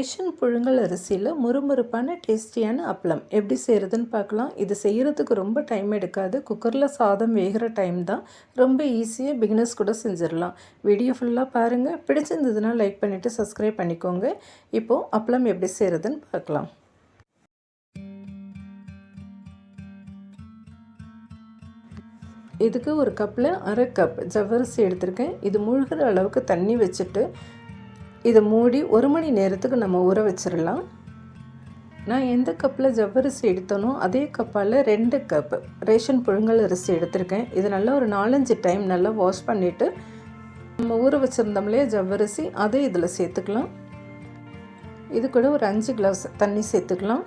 Ration புழுங்கல் அரிசியில் முறுமுறுப்பான டேஸ்டியான அப்பளம். எப்படி செய்கிறதுன்னு பார்க்கலாம். இது செய்கிறதுக்கு ரொம்ப டைம் எடுக்காது. குக்கரில் சாதம் வேகிற டைம் தான். ரொம்ப ஈஸியாக பிகினர்ஸ் கூட செஞ்சிடலாம். வீடியோ ஃபுல்லாக பாருங்கள் பிடிச்சிருந்ததுன்னா லைக் பண்ணிவிட்டு சப்ஸ்கிரைப் பண்ணிக்கோங்க. இப்போது அப்பளம் எப்படி செய்கிறதுன்னு பார்க்கலாம். இதுக்கு ஒரு கப்பில் அரை கப் ஜவ்வரிசி எடுத்திருக்கேன். இது மூழ்கிற அளவுக்கு தண்ணி வச்சுட்டு இதை மூடி ஒரு மணி நேரத்துக்கு நம்ம ஊற வச்சிடலாம். நான் எந்த கப்பில் ஜவ்வரிசி எடுத்தனோ அதே கப்பால் ரெண்டு கப் ரேஷன் புழுங்கல் அரிசி எடுத்திருக்கேன். இது நல்லா ஒரு நாலஞ்சு டைம் நல்லா வாஷ் பண்ணிவிட்டு நம்ம ஊற வச்சுருந்தோம்லையே ஜவ்வரிசி அதை இதில் சேர்த்துக்கலாம். இது கூட ஒரு அஞ்சு கிளாஸ் தண்ணி சேர்த்துக்கலாம்.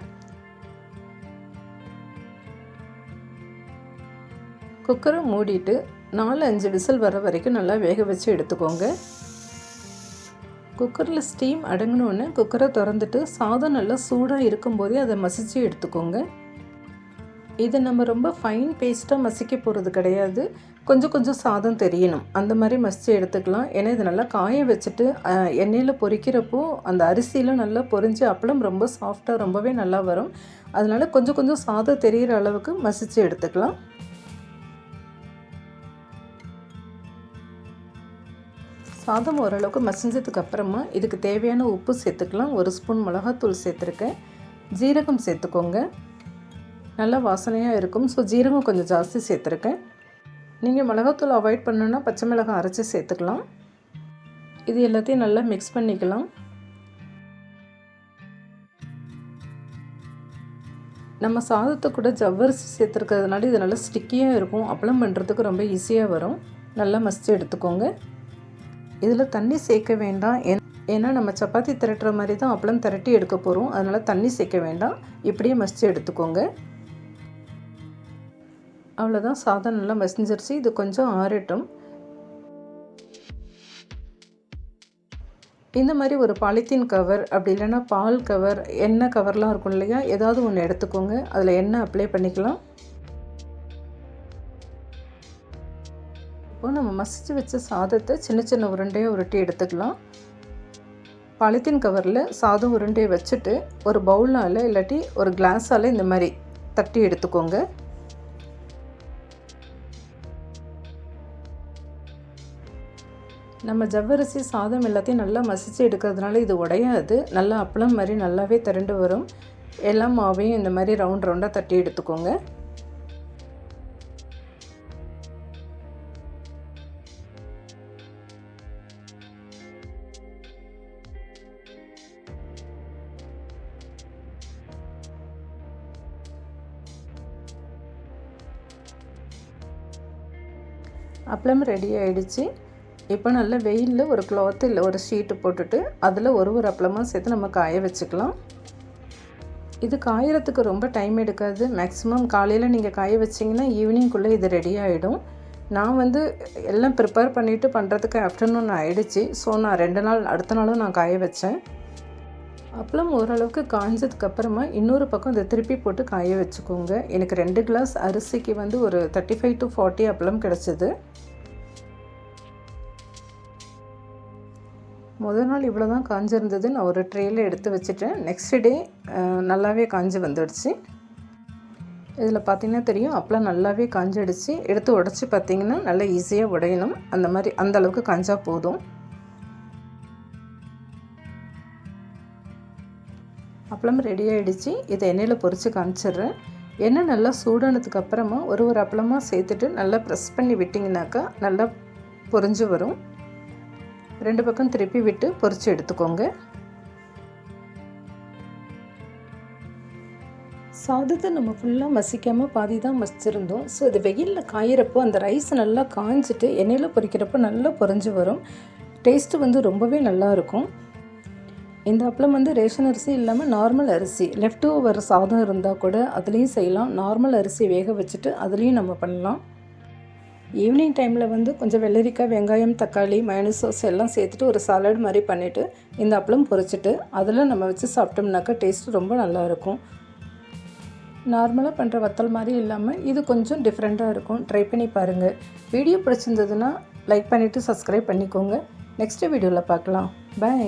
குக்கரை மூடிட்டு நாலு அஞ்சு விசில் வர வரைக்கும் நல்லா வேக வச்சு எடுத்துக்கோங்க. குக்கரில் ஸ்டீம் அடங்கினோடனே குக்கரை திறந்துட்டு சாதம் நல்லா சூடாக இருக்கும்போதே அதை மசித்து எடுத்துக்கோங்க. இதை நம்ம ரொம்ப ஃபைன் பேஸ்ட்டாக மசிக்க போகிறது கிடையாது. கொஞ்சம் கொஞ்சம் சாதம் தெரியணும். அந்த மாதிரி மசித்து எடுத்துக்கலாம். ஏன்னா இதை நல்லா காய வச்சுட்டு எண்ணெயில் பொரிக்கிறப்போ அந்த அரிசியில் நல்லா பொரிஞ்சு அப்பளம் ரொம்ப சாஃப்டாக ரொம்பவே நல்லா வரும். அதனால் கொஞ்சம் கொஞ்சம் சாதம் தெரிகிற அளவுக்கு மசித்து எடுத்துக்கலாம். சாதம் ஓரளவுக்கு மசிஞ்சதுக்கு அப்புறமா இதுக்கு தேவையான உப்பு சேர்த்துக்கலாம். ஒரு ஸ்பூன் மிளகாத்தூள் சேர்த்துருக்கேன். ஜீரகம் சேர்த்துக்கோங்க. நல்லா வாசனையாக இருக்கும். ஸோ ஜீரகம் கொஞ்சம் ஜாஸ்தி சேர்த்துருக்கேன். நீங்கள் மிளகாத்தூள் அவாய்ட் பண்ணணுன்னா பச்சை மிளகாய் அரைச்சி சேர்த்துக்கலாம். இது எல்லாத்தையும் நல்லா மிக்ஸ் பண்ணிக்கலாம். நம்ம சாதத்தை கூட ஜவ்வரிசி சேர்த்துருக்கிறதுனால இது நல்லா ஸ்டிக்கியாக இருக்கும். அப்பளம் பண்ணுறதுக்கு ரொம்ப ஈஸியாக வரும். நல்லா மசித்து எடுத்துக்கோங்க. இதில் தண்ணி சேர்க்க வேண்டாம். ஏன்னா நம்ம சப்பாத்தி திரட்டுற மாதிரி தான் அப்பளம் திரட்டி எடுக்க போகிறோம் அதனால் தண்ணி சேர்க்க வேண்டாம். இப்படியே மசித்து எடுத்துக்கோங்க. அவ்வளோதான் சாதம் நல்லா மசிஞ்சிருச்சு. இது கொஞ்சம் ஆறட்டும். இந்த மாதிரி ஒரு பாலித்தீன் கவர் அப்படி இல்லைன்னா பால் கவர் எண்ணெய் கவர்லாம் இருக்கும் இல்லையா? ஏதாவது ஒன்று எடுத்துக்கோங்க. அதில் எண்ணெய் அப்ளை பண்ணிக்கலாம். இப்போ நம்ம மசிச்சு வச்ச சாதத்தை சின்ன சின்ன உருண்டையாக உருட்டி எடுத்துக்கலாம். பாலித்தீன் கவரில் சாதம் உருண்டையை வச்சுட்டு ஒரு பவுலால் இல்லாட்டி ஒரு கிளாஸால் இந்த மாதிரி தட்டி எடுத்துக்கோங்க. நம்ம ஜவ்வரிசி சாதம் எல்லாத்தையும் நல்லா மசித்து எடுக்கிறதுனால இது உடையாது. நல்லா அப்பளம் மாதிரி நல்லாவே திரண்டு வரும். எல்லா மாவையும் இந்த மாதிரி ரவுண்ட் ரவுண்டாக தட்டி எடுத்துக்கோங்க. அப்பளம் ரெடி ஆகிடுச்சு இப்போ நல்ல வெயிலில் ஒரு கிளாத்து இல்லை ஒரு ஷீட்டு போட்டுட்டு அதில் ஒரு ஒரு அப்பளமாக சேர்த்து நம்ம காய வச்சுக்கலாம். இது காயறதுக்கு ரொம்ப டைம் எடுக்காது. மேக்ஸிமம் காலையில் நீங்கள் காய வச்சிங்கன்னா ஈவினிங்குள்ளே இது ரெடி ஆகிடும் நான் வந்து எல்லாம் ப்ரிப்பேர் பண்ணிவிட்டு பண்ணுறதுக்கு ஆஃப்டர்நூன் ஆகிடுச்சு ஸோ நான் ரெண்டு நாள் அடுத்த நாளும் நான் காய வச்சேன். அப்பளம் ஓரளவுக்கு காய்ஞ்சதுக்கு அப்புறமா இன்னொரு பக்கம் இதை திருப்பி போட்டு காய வச்சுக்கோங்க. எனக்கு ரெண்டு கிளாஸ் அரிசிக்கு வந்து ஒரு தேர்ட்டி ஃபைவ் டு ஃபார்ட்டி அப்பளம் கிடச்சிது. முதல் நாள் இவ்வளோ தான் காஞ்சிருந்தது நான் ஒரு ட்ரேயில் எடுத்து வச்சுட்டேன். நெக்ஸ்ட் டே நல்லாவே காஞ்சி வந்துடுச்சு. இதில் பார்த்திங்கன்னா தெரியும் அப்பளம் நல்லாவே காஞ்சிடுச்சு. எடுத்து உடச்சி பார்த்திங்கன்னா நல்லா ஈஸியாக உடையணும். அந்த மாதிரி அந்த அளவுக்கு காஞ்சா போதும். அப்பளம் ரெடி ஆகிடுச்சு இதை எண்ணெயில் பொறிச்சு காமிச்சிடுறேன். எண்ணெய் நல்லா சூடானதுக்கு அப்புறமா ஒரு ஒரு அப்பளமாக சேர்த்துட்டு நல்லா ப்ரெஸ் பண்ணி விட்டிங்கனாக்கா நல்லா பொறிஞ்சு வரும். ரெண்டு பக்கம் திருப்பி விட்டு பொறிச்சு எடுத்துக்கோங்க. சாதத்தை நம்ம ஃபுல்லாக மசிக்காமல் பாதி தான் மசிச்சிருந்தோம். ஸோ இது வெயிலில் காயிறப்போ அந்த ரைஸ் நல்லா காய்ஞ்சிட்டு எண்ணெயில் பொரிக்கிறப்போ நல்லா பொறிஞ்சு வரும். டேஸ்ட்டு வந்து ரொம்பவே நல்லாயிருக்கும் இந்த அப்பளம் வந்து ரேஷன் அரிசி இல்லாமல் நார்மல் அரிசி. லெஃப்ட் ஓவர் சாதம் இருந்தால் கூட அதுலேயும் செய்யலாம். நார்மல் அரிசி வேக வச்சுட்டு அதுலேயும் நம்ம பண்ணலாம். ஈவினிங் டைமில் வந்து கொஞ்சம் வெள்ளரிக்காய் வெங்காயம் தக்காளி மயனு சோஸ் எல்லாம் சேர்த்துட்டு ஒரு சாலட் மாதிரி பண்ணிவிட்டு இந்த அப்பளம் பொரிச்சிட்டு அதில் நம்ம வச்சு சாப்பிட்டோம்னாக்கா டேஸ்ட் ரொம்ப நல்லாயிருக்கும் நார்மலாக பண்ணுற வத்தல் மாதிரி இல்லாமல் இது கொஞ்சம் டிஃப்ரெண்ட்டாக இருக்கும். ட்ரை பண்ணி பாருங்கள் வீடியோ பிடிச்சிருந்ததுன்னா லைக் பண்ணிவிட்டு சப்ஸ்கிரைப் பண்ணிக்கோங்க. நெக்ஸ்ட்டு வீடியோவில் பார்க்கலாம். பாய்